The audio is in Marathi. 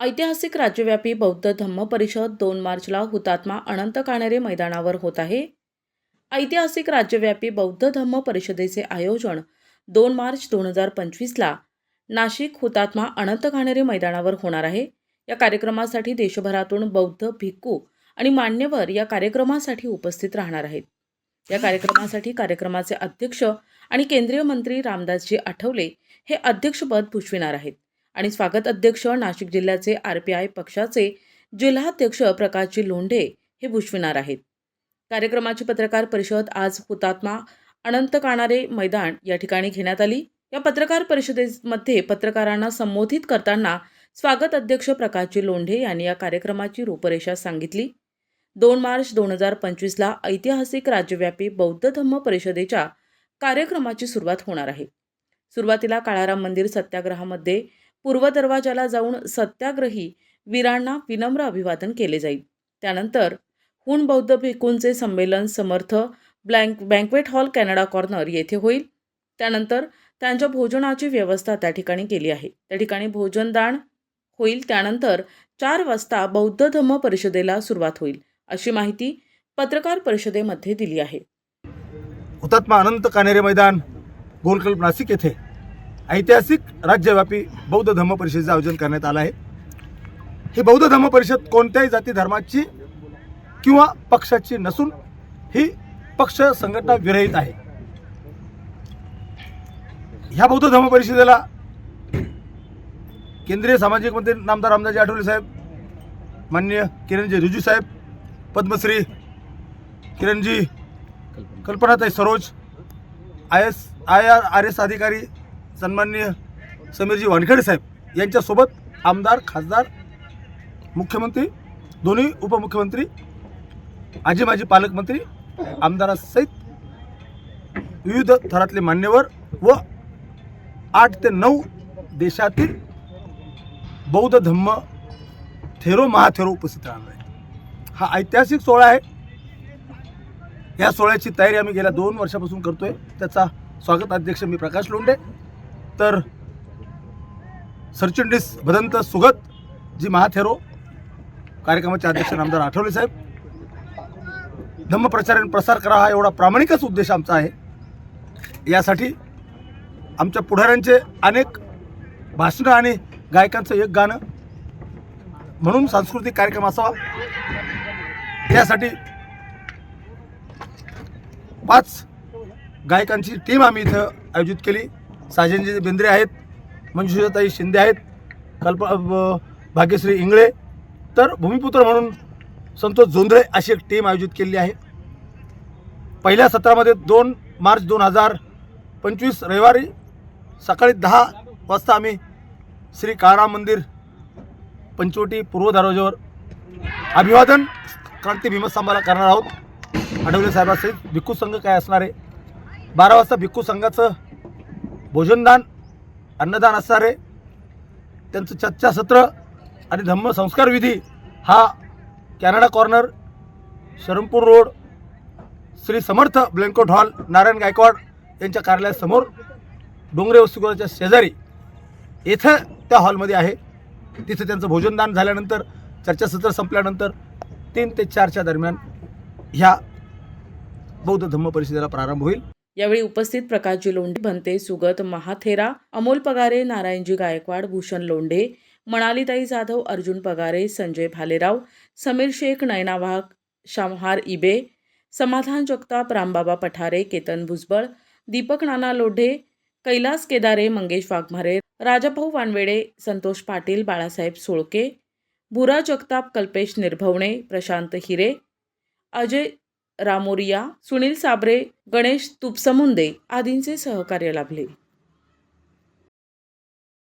ऐतिहासिक राज्यव्यापी बौद्ध धम्म परिषद दोन मार्चला हुतात्मा अनंत काणेरे मैदानावर होत आहे. ऐतिहासिक राज्यव्यापी बौद्ध धम्म परिषदेचे आयोजन दोन मार्च दोन हजार पंचवीसला नाशिक हुतात्मा अनंत काणेरे मैदानावर होणार आहे. या कार्यक्रमासाठी देशभरातून बौद्ध भिक्खू आणि मान्यवर या कार्यक्रमासाठी उपस्थित राहणार आहेत. या कार्यक्रमासाठी कार्यक्रमाचे अध्यक्ष आणि केंद्रीय मंत्री रामदासजी आठवले हे अध्यक्षपद भूषविणार आहेत. आणि स्वागत अध्यक्ष नाशिक जिल्ह्याचे आर पी आय पक्षाचे जिल्हाध्यक्ष प्रकाशजी लोंढे हे भूषविणार आहेत. कार्यक्रमाची पत्रकार परिषद आज हुतात्मा अनंत काणारे मैदान या ठिकाणी घेण्यात आली. या पत्रकार परिषदेमध्ये पत्रकारांना संबोधित करताना स्वागत अध्यक्ष प्रकाशजी लोंढे यांनी या कार्यक्रमाची रूपरेषा सांगितली. दोन मार्च दोन हजार पंचवीसला ऐतिहासिक राज्यव्यापी बौद्ध धम्म परिषदेच्या कार्यक्रमाची सुरुवात होणार आहे. सुरुवातीला काळाराम मंदिर सत्याग्रहामध्ये पूर्व दरवाजाला जाऊन सत्याग्रही वीरांना विनम्र अभिवादन केले जाईल. त्यानंतर हुन बौद्ध भिकूंचे संमेलन समर्थ ब्लँक बँकवेट हॉल कॅनडा कॉर्नर येथे होईल. त्यानंतर त्यांच्या भोजनाची व्यवस्था त्या ठिकाणी केली आहे. त्या ठिकाणी भोजनदान होईल. त्यानंतर चार वाजता बौद्ध धम्म परिषदेला सुरुवात होईल अशी माहिती पत्रकार परिषदेमध्ये दिली आहे. हुतात्मा अनंत कानेरे मैदान गोलकल्प नाशिक येथे. ऐतिहासिक राज्यव्यापी बौद्ध धम्म परिषदेचं आयोजन करण्यात आलं आहे. ही बौद्ध धम्म परिषद कोणत्याही जाती धर्माची किंवा पक्षाची नसून ही पक्ष संघटना विरहित आहे. ह्या बौद्ध धम्म परिषदेला केंद्रीय सामाजिक मंत्री नामदार रामदासजी आठवले साहेब माननीय किरणजी रिजू साहेब पद्मश्री किरणजी कल्पनाताई Saroj I S I R R S अधिकारी सन्माननीय समीरजी वानखेडे साहेब यांच्यासोबत आमदार खासदार मुख्यमंत्री दोन्ही उपमुख्यमंत्री आजी माजी पालकमंत्री आमदारासहित विविध थरातले मान्यवर व आठ ते नऊ देशातील बौद्ध धम्म थेरो महाथेरो उपस्थित राहणार आहेत. हा ऐतिहासिक सोहळा आहे. या सोहळ्याची तयारी आम्ही गेल्या दोन वर्षापासून करतोय. त्याचा स्वागत अध्यक्ष मी प्रकाश लोंढे. तर सरचिटणीस भदंत सुगत जी महाथेरो कार्यक्रमाचे अध्यक्ष नामदार आठवले साहेब. धम्मप्रचार आणि प्रसार करा हा एवढा प्रामाणिकच उद्देश आमचा आहे. यासाठी आमच्या पुढाऱ्यांचे अनेक भाषणं आणि गायकांचं एक गाणं म्हणून सांस्कृतिक कार्यक्रम असावा. यासाठी पाच गायकांची टीम आम्ही इथं आयोजित केली. साजनजी बेंद्रे आहेत मंजुषाताई शिंदे आहेत कल्प भाग्यश्री इंगळे तर भूमिपुत्र म्हणून संतोष जोंधळे अशी एक टीम आयोजित केलेली आहे. पहिल्या सत्रामध्ये दोन मार्च दोन हजार पंचवीस रविवारी सकाळी दहा वाजता आम्ही श्री काळाराम मंदिर पंचवटी पूर्व दरवाज्यावर अभिवादन क्रांती भीमस्तंभाला करणार आहोत. आठवले साहेबासहित भिक्खू संघ काय असणार आहे? बारा वाजता भिक्खू संघाचं भोजनदान अन्नदान असणार आहे. त्यांचं चर्चासत्र आणि धम्म संस्कार विधी हा Canada corner Sharampur road Shri Samarth banquet hall Narayan Gaikwad यांच्या कार्यालयासमोर डोंगरे वस्तुगृहाच्या शेजारी येथं त्या हॉलमध्ये आहे. तिथं त्यांचं भोजनदान झाल्यानंतर चर्चासत्र संपल्यानंतर तीन ते चारच्या दरम्यान ह्या बौद्ध धम्म परिषदेला प्रारंभ होईल. यावेळी उपस्थित प्रकाशजी लोंढे भंते सुगत महाथेरा अमोल पगारे नारायणजी गायकवाड भूषण लोंढे मणालीताई जाधव अर्जुन पगारे संजय भालेराव समीर शेख नयना वाघ शामहार इबे समाधान जगताप रामबाबा पठारे केतन भुजबळ दीपक नाना लोढे कैलास केदारे मंगेश वाघमारे राजाभाऊ वानवेडे संतोष पाटील बाळासाहेब सोळके भुरा जगताप कल्पेश निर्भवणे प्रशांत हिरे अजय रामोरिया सुनील साबरे गणेश तुपसमुंदे आदींचे सहकार्य लाभले.